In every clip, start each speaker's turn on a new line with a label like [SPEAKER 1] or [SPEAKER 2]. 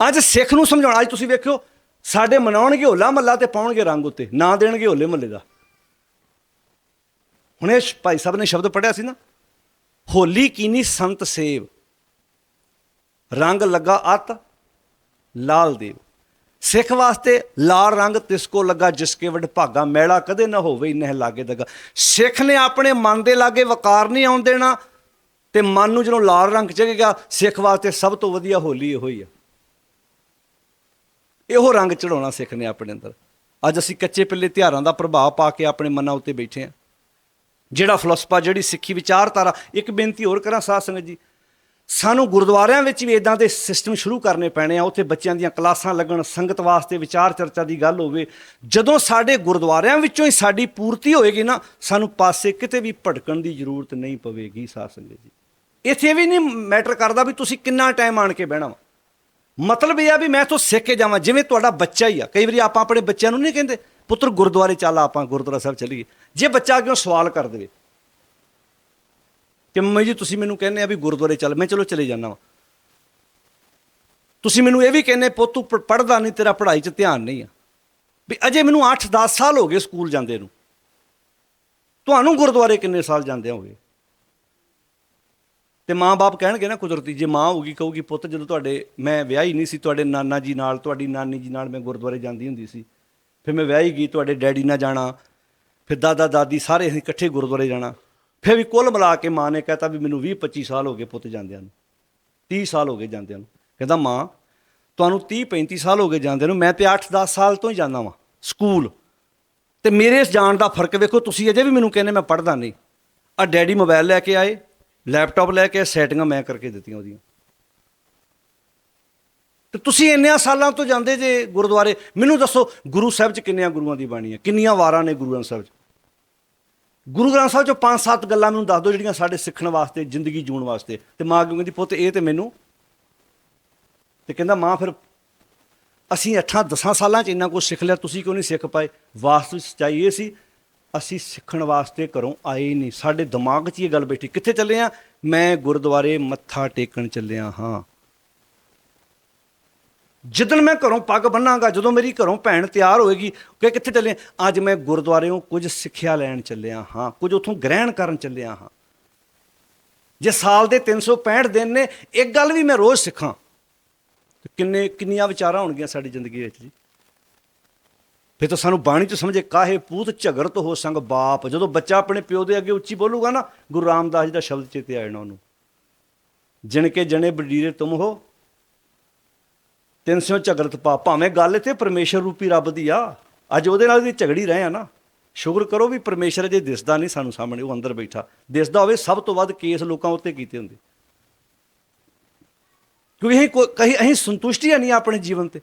[SPEAKER 1] ਅੱਜ ਸਿੱਖ ਨੂੰ ਸਮਝਾਉਣਾ, ਅੱਜ ਤੁਸੀਂ ਵੇਖਿਓ, ਸਾਡੇ ਮਨਾਉਣਗੇ ਹੋਲਾ ਮਹੱਲਾ ਤੇ ਪਾਉਣਗੇ ਰੰਗ ਉੱਤੇ, ਨਾ ਦੇਣਗੇ ਹੋਲੇ ਮਹੱਲੇ ਦਾ। ਹੁਣ ਇਹ ਭਾਈ ਸਾਹਿਬ ਨੇ ਸ਼ਬਦ ਪੜਿਆ ਸੀ ਨਾ, ਹੋਲੀ ਕੀਨੀ ਸੰਤ ਸੇਵ, ਰੰਗ ਲੱਗਾ ਅਤ, ਲਾਲ ਦੇਵ। ਸਿੱਖ ਵਾਸਤੇ ਲਾਲ ਰੰਗ ਤਿਸ ਕੋ ਲੱਗਾ, ਜਿਸ ਕੇ ਵਡ ਭਾਗਾ, ਮੈਲਾ ਕਦੇ ਨਾ ਹੋਵੇ ਇਨਹ ਲਾਗੇ ਦਗਾ। ਸਿੱਖ ਨੇ ਆਪਣੇ ਮਨ ਦੇ ਲਾਗੇ ਵਕਾਰ ਨਹੀਂ ਆਉਣ ਦੇਣਾ, ਤੇ ਮਨ ਨੂੰ ਜਦੋਂ ਲਾਲ ਰੰਗ ਚਗੇਗਾ ਸਿੱਖ ਵਾਸਤੇ ਸਭ ਤੋਂ ਵਧੀਆ ਹੋਲੀ ਇਹੋ ਹੀ ਆ। ਇਹੋ ਰੰਗ ਚੜਾਉਣਾ ਸਿੱਖਨੇ ਆਪਣੇ ਅੰਦਰ। ਅੱਜ ਅਸੀਂ ਕੱਚੇ ਪਿੱਲੇ ਤਿਉਹਾਰਾਂ ਦਾ ਪ੍ਰਭਾਵ ਪਾ ਕੇ ਆਪਣੇ ਮਨਾਂ ਉੱਤੇ ਬੈਠੇ ਆ ਜਿਹੜਾ ਫਲਸਫਾ ਜਿਹੜੀ ਸਿੱਖੀ ਵਿਚਾਰਧਾਰਾ, ਇੱਕ ਬੇਨਤੀ ਹੋਰ ਕਰਾਂ ਸਾਧ ਸੰਗਤ ਜੀ। ਸਾਨੂੰ ਗੁਰਦੁਆਰਿਆਂ ਵਿੱਚ ਵੀ ਇਦਾਂ ਦੇ ਸਿਸਟਮ ਸ਼ੁਰੂ ਕਰਨੇ ਪੈਣੇ ਆ, ਉੱਥੇ ਬੱਚਿਆਂ ਦੀਆਂ ਕਲਾਸਾਂ ਲੱਗਣ, ਸੰਗਤ ਵਾਸਤੇ ਵਿਚਾਰ ਚਰਚਾ ਦੀ ਗੱਲ ਹੋਵੇ। ਜਦੋਂ ਸਾਡੇ ਗੁਰਦੁਆਰਿਆਂ ਵਿੱਚੋਂ ਹੀ ਸਾਡੀ ਪੂਰਤੀ ਹੋਏਗੀ ਨਾ, ਸਾਨੂੰ ਪਾਸੇ ਕਿਤੇ ਵੀ ਭਟਕਣ ਦੀ ਜ਼ਰੂਰਤ ਨਹੀਂ ਪਵੇਗੀ ਸਾਧ ਸੰਗਤ ਜੀ। ਇੱਥੇ ਵੀ ਨਹੀਂ ਮੈਟਰ ਕਰਦਾ ਵੀ ਤੁਸੀਂ ਕਿੰਨਾ ਟਾਈਮ ਆਣ ਕੇ ਬਹਿਣਾ ਵਾ। ਮਤਲਬ ਇਹ ਆ ਵੀ ਮੈਂ ਤੋਂ ਸਿੱਖ ਕੇ ਜਾਵਾਂ, ਜਿਵੇਂ ਤੁਹਾਡਾ ਬੱਚਾ ਹੀ ਆ। ਕਈ ਵਾਰੀ ਆਪਾਂ ਆਪਣੇ ਬੱਚਿਆਂ ਨੂੰ ਨਹੀਂ ਕਹਿੰਦੇ, ਪੁੱਤਰ, ਗੁਰਦੁਆਰੇ ਚੱਲ, ਆਪਾਂ ਗੁਰਦੁਆਰਾ ਸਾਹਿਬ ਚੱਲੀਏ। ਜੇ ਬੱਚਾ ਅੱਗੇ ਸਵਾਲ ਕਰ ਦੇਵੇ? ਕਿ ਮੰਮੀ ਜੀ, ਤੁਸੀਂ ਮੈਨੂੰ ਕਹਿੰਦੇ ਆ ਵੀ ਗੁਰਦੁਆਰੇ ਚੱਲ, ਮੈਂ ਚਲੋ ਚਲੇ ਜਾਣਾ ਵਾ। ਤੁਸੀਂ ਮੈਨੂੰ ਇਹ ਵੀ ਕਹਿੰਦੇ, ਪੁੱਤ, ਤੂੰ ਪ- ਪੜ੍ਹਦਾ ਨਹੀਂ, ਤੇਰਾ ਪੜ੍ਹਾਈ 'ਚ ਧਿਆਨ ਨਹੀਂ ਆ। ਵੀ ਅਜੇ ਮੈਨੂੰ 8-10 ਸਾਲ ਹੋ ਗਏ ਸਕੂਲ ਜਾਂਦੇ ਨੂੰ। ਤੁਹਾਨੂੰ ਗੁਰਦੁਆਰੇ ਕਿੰਨੇ ਸਾਲ ਜਾਂਦੇ ਹੋਗੇ? ਤੇ ਮਾਂ-ਬਾਪ ਕਹਿਣਗੇ ਨਾ ਕੁਦਰਤੀ, ਜੇ ਮਾਂ ਹੋਊਗੀ, ਕਹੂਗੀ, ਪੁੱਤ, ਜਦੋਂ ਤੁਹਾਡੇ, ਮੈਂ ਵਿਆਹੀ ਨਹੀਂ ਸੀ, ਤੁਹਾਡੇ ਨਾਨਾ ਜੀ ਨਾਲ, ਤੁਹਾਡੀ ਨਾਨੀ ਜੀ ਨਾਲ ਮੈਂ ਗੁਰਦੁਆਰੇ ਜਾਂਦੀ ਹੁੰਦੀ ਸੀ। ਫਿਰ ਮੈਂ ਵਿਆਹੀ ਗਈ, ਤੁਹਾਡੇ ਡੈਡੀ ਨਾਲ ਜਾਣਾ, ਫਿਰ ਦਾਦਾ, ਦਾਦੀ ਸਾਰੇ ਅਸੀਂ ਇਕੱਠੇ ਗੁਰਦੁਆਰੇ ਜਾਣਾ। ਫਿਰ ਵੀ ਕੁੱਲ ਮਿਲਾ ਕੇ ਮਾਂ ਨੇ ਕਹਿਤਾ ਵੀ ਮੈਨੂੰ 20 25 ਸਾਲ ਹੋ ਗਏ ਪੁੱਤ ਜਾਂਦਿਆਂ ਨੂੰ 30 ਸਾਲ ਹੋ ਗਏ ਜਾਂਦਿਆਂ ਨੂੰ। ਕਹਿੰਦਾ, ਮਾਂ, ਤੁਹਾਨੂੰ 30 35 ਸਾਲ ਹੋ ਗਏ ਜਾਂਦਿਆਂ ਨੂੰ, ਮੈਂ ਤੇ 8-10 ਸਾਲ ਤੋਂ ਹੀ ਜਾਂਦਾ ਵਾਂ, ਸਕੂਲ। ਤੇ ਮੇਰੇ ਇਸ ਜਾਣ ਦਾ ਫ਼ਰਕ ਵੇਖੋ, ਤੁਸੀਂ ਅਜੇ ਵੀ ਮੈਨੂੰ ਕਹਿੰਦੇ ਮੈਂ ਪੜ੍ਹਦਾ ਨਹੀਂ। ਆ ਡੈਡੀ ਮੋਬਾਈਲ ਲੈ ਕੇ ਆਏ ਲੈਪਟਾਪ ਲੈ ਕੇ ਸੈਟਿੰਗਾਂ ਮੈਂ ਕਰਕੇ ਦਿੱਤੀਆਂ ਉਹਦੀਆਂ। ਤੇ ਤੁਸੀਂ ਇੰਨਿਆਂ ਸਾਲਾਂ ਤੋਂ ਜਾਂਦੇ ਜੇ ਗੁਰਦੁਆਰੇ, ਮੈਨੂੰ ਦੱਸੋ ਗੁਰੂ ਸਾਹਿਬ ਚ ਕਿੰਨੀਆਂ ਗੁਰੂਆਂ ਦੀ ਬਾਣੀ ਹੈ? ਕਿੰਨੀਆਂ ਵਾਰਾਂ ਨੇ ਗੁਰੂ ਗ੍ਰੰਥ ਸਾਹਿਬ ਚ? ਗੁਰੂ ਗ੍ਰੰਥ ਸਾਹਿਬ ਚੋਂ ਪੰਜ ਸੱਤ ਗੱਲਾਂ ਮੈਨੂੰ ਦੱਸ ਦਿਓ ਜਿਹੜੀਆਂ ਸਾਡੇ ਸਿੱਖਣ ਵਾਸਤੇ, ਜ਼ਿੰਦਗੀ ਜੂਣ ਵਾਸਤੇ। ਤੇ ਮਾਂ ਕਿਉਂ ਕਹਿੰਦੀ, ਪੁੱਤ, ਇਹ ਤੇ ਮੈਨੂੰ ਤੇ ਕਹਿੰਦਾ, ਮਾਂ, ਫਿਰ ਅਸੀਂ 8-10 ਸਾਲਾਂ 'ਚ ਇੰਨਾ ਕੁਝ ਸਿੱਖ ਲਿਆ, ਤੁਸੀਂ ਕਿਉਂ ਨਹੀਂ ਸਿੱਖ ਪਾਏ? ਵਾਸਤਵਿਕ ਸੱਚਾਈ ਇਹ ਸੀ ਅਸੀਂ ਸਿੱਖਣ ਵਾਸਤੇ ਘਰੋਂ ਆਏ ਹੀ ਨਹੀਂ। ਸਾਡੇ ਦਿਮਾਗ 'ਚ ਇਹ ਗੱਲ ਬੈਠੀ, ਕਿੱਥੇ ਚੱਲੇ ਆ? ਮੈਂ ਗੁਰਦੁਆਰੇ ਮੱਥਾ ਟੇਕਣ ਚੱਲਿਆ ਹਾਂ। ਜਿੱਦਣ ਮੈਂ ਘਰੋਂ ਪੱਗ ਬੰਨਾਂਗਾ, ਜਦੋਂ ਮੇਰੀ ਘਰੋਂ ਭੈਣ ਤਿਆਰ ਹੋਏਗੀ, ਕਿ ਕਿੱਥੇ ਚੱਲੇ ਅੱਜ ਮੈਂ ਗੁਰਦੁਆਰਿਓਂ ਕੁਝ ਸਿੱਖਿਆ ਲੈਣ ਚੱਲਿਆ ਹਾਂ, ਕੁਝ ਉਥੋਂ ਗ੍ਰਹਿਣ ਕਰਨ ਚੱਲਿਆ ਹਾਂ। ਜੇ ਸਾਲ ਦੇ 365 ਦਿਨ ਨੇ, ਇੱਕ ਗੱਲ ਵੀ ਮੈਂ ਰੋਜ਼ ਸਿੱਖਾਂ। ਕਿੰਨੇ, ਕਿੰਨੀਆਂ ਵਿਚਾਰਾਂ ਹੋਣਗੀਆਂ ਸਾਡੀ ਜ਼ਿੰਦਗੀ ਵਿੱਚ ਜੀ। ਫਿਰ ਤਾਂ ਸਾਨੂੰ ਬਾਣੀ ਚ ਸਮਝੇ, ਕਾਹੇ ਪੂਤ ਝਗੜਤ ਹੋ ਸੰਗ ਬਾਪ। ਜਦੋਂ ਬੱਚਾ ਆਪਣੇ ਪਿਓ ਦੇ ਅੱਗੇ ਉੱਚੀ ਬੋਲੂਗਾ ਨਾ, ਗੁਰੂ ਰਾਮਦਾਸ ਜੀ ਦਾ ਸ਼ਬਦ ਚੇਤੇ ਆ ਜਾਣਾ ਉਹਨੂੰ। ਜਿਣ ਕੇ ਜਣੇ ਬਡੀਰੇ ਤੁਮ ਹੋ, ਤਿੰਨ ਸਿਓ ਝਗੜਤ ਪਾ। ਭਾਵੇਂ ਗੱਲ ਇੱਥੇ ਪਰਮੇਸ਼ਰ ਰੂਪੀ ਰੱਬ ਦੀ ਆ, ਅੱਜ ਉਹਦੇ ਨਾਲ ਵੀ ਝਗੜੀ ਰਹੇ ਆ ਨਾ। ਸ਼ੁਕਰ ਕਰੋ ਵੀ ਪਰਮੇਸ਼ਰ ਜੇ ਦਿਸਦਾ ਨਹੀਂ ਸਾਨੂੰ ਸਾਹਮਣੇ, ਉਹ ਅੰਦਰ ਬੈਠਾ। ਦਿਸਦਾ ਹੋਵੇ ਸਭ ਤੋਂ ਵੱਧ ਕੇਸ ਲੋਕਾਂ ਉੱਤੇ ਕੀਤੇ ਹੁੰਦੇ। ਕਿਉਂਕਿ ਅਸੀਂ ਕੋਈ ਕਹੀਂ ਅਸੀਂ ਸੰਤੁਸ਼ਟੀ ਨਹੀਂ ਆਪਣੇ ਜੀਵਨ ਤੇ।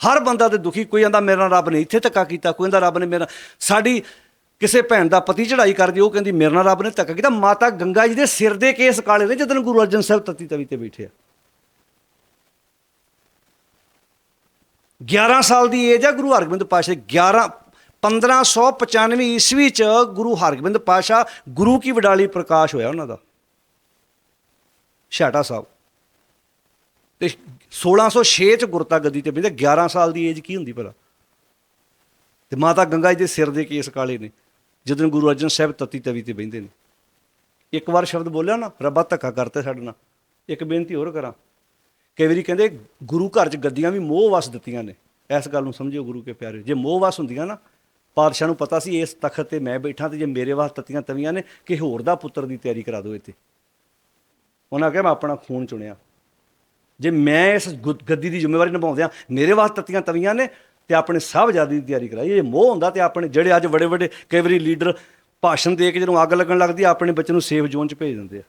[SPEAKER 1] ਹਰ ਬੰਦਾ ਤੇ ਦੁਖੀ, ਕੋਈ ਕਹਿੰਦਾ ਮੇਰੇ ਨਾਲ ਰੱਬ ਨੇ ਇੱਥੇ ਧੱਕਾ ਕੀਤਾ, ਕੋਈ ਕਹਿੰਦਾ ਰੱਬ ਨੇ ਮੇਰਾ, ਸਾਡੀ ਕਿਸੇ ਭੈਣ ਦਾ ਪਤੀ ਚੜਾਈ ਕਰਦੀ ਉਹ ਕਹਿੰਦੀ ਮੇਰੇ ਨਾਲ ਰੱਬ ਨੇ ਧੱਕਾ ਕੀਤਾ, ਮਾਤਾ ਗੰਗਾ ਜੀ ਦੇ ਸਿਰ ਦੇ ਕੇਸ ਕਾਲੇ ਨੇ ਜਦੋਂ ਗੁਰੂ ਅਰਜਨ ਸਾਹਿਬ ਤਤੀ ਤਵੀ ਤੇ ਬੈਠੇ ਆ। 11 ਸਾਲ ਦੀ ਏਜ ਆ ਗੁਰੂ ਹਰਗੋਬਿੰਦ ਪਾਸ਼ਾ ਦੀ 11 1595 ਈਸਵੀ ਚ ਗੁਰੂ ਹਰਗੋਬਿੰਦ ਪਾਸ਼ਾ ਗੁਰੂ ਕੀ ਵਡਾਲੀ ਪ੍ਰਕਾਸ਼ ਹੋਇਆ ਉਹਨਾਂ ਦਾ। ਛਾਟਾ ਸਾਹਿਬ ਤੇ 1606 ਚ ਗੁਰਤਾ ਗੱਦੀ ਤੇ ਬੈਠੇ 11 ਸਾਲ ਦੀ ਏਜ ਕੀ ਹੁੰਦੀ ਭਲਾ? ਤੇ ਮਾਤਾ ਗੰਗਾ ਜੀ ਦੇ ਸਿਰ ਦੇ ਕੇਸ ਕਾਲੇ ਨੇ, ਜਦੋਂ ਗੁਰੂ ਅਰਜਨ ਸਾਹਿਬ ਤਤੀ ਤਵੀ ਤੇ ਬੈਠੇ ਨੇ। ਇੱਕ ਵਾਰ ਸ਼ਬਦ ਬੋਲਿਆ ਨਾ, ਰੱਬਾ ਧੱਕਾ ਕਰਤਾ ਸਾਡੇ ਨਾਲ। ਇੱਕ ਬੇਨਤੀ ਹੋਰ ਕਰਾਂ। ਕਈ ਵਾਰੀ ਕਹਿੰਦੇ ਗੁਰੂ ਘਰ 'ਚ ਗੱਦੀਆਂ ਵੀ ਮੋਹ ਵਸ ਦਿੱਤੀਆਂ ਨੇ। ਇਸ ਗੱਲ ਨੂੰ ਸਮਝਿਓ ਗੁਰੂ ਕੇ ਪਿਆਰੇ। ਜੇ ਮੋਹ ਵਸ ਹੁੰਦੀਆਂ ਨਾ, ਪਾਤਸ਼ਾਹ ਨੂੰ ਪਤਾ ਸੀ ਇਸ ਤਖਤ ਤੇ ਮੈਂ ਬੈਠਾ ਤੇ ਜੇ ਮੇਰੇ ਵਾਸਤੇ ਤਤੀਆਂ ਤਵੀਆਂ ਨੇ, ਕਿ ਹੋਰ ਦਾ ਪੁੱਤਰ ਦੀ ਤਿਆਰੀ ਕਰਾ ਦਿਓ ਇੱਥੇ। ਉਹਨਾਂ ਕਿਹਾ, ਮੈਂ ਆਪਣਾ ਖੂਨ ਚੁਣਿਆ। ਜੇ ਮੈਂ ਇਸ ਗੁ- ਗੱਦੀ ਦੀ ਜ਼ਿੰਮੇਵਾਰੀ ਨਿਭਾਉਂਦਿਆਂ ਮੇਰੇ ਵਾਸਤੇ ਤਤੀਆਂ ਤਵੀਆਂ ਨੇ ਤੇ ਆਪਣੇ ਸਭ ਆਜ਼ਾਦੀ ਦੀ ਤਿਆਰੀ ਕਰਾਈ ਇਹ ਮੋਹ ਹੁੰਦਾ ਤੇ ਆਪਣੇ ਜਿਹੜੇ ਅੱਜ ਵੱਡੇ ਵੱਡੇ ਕਈ ਵਾਰੀ ਲੀਡਰ ਭਾਸ਼ਣ ਦੇ ਕੇ ਜਦੋਂ ਅੱਗ ਲੱਗਣ ਲੱਗਦੀ ਆ ਆਪਣੇ ਬੱਚੇ ਨੂੰ ਸੇਫ ਜ਼ੋਨ 'ਚ ਭੇਜ ਦਿੰਦੇ ਆ।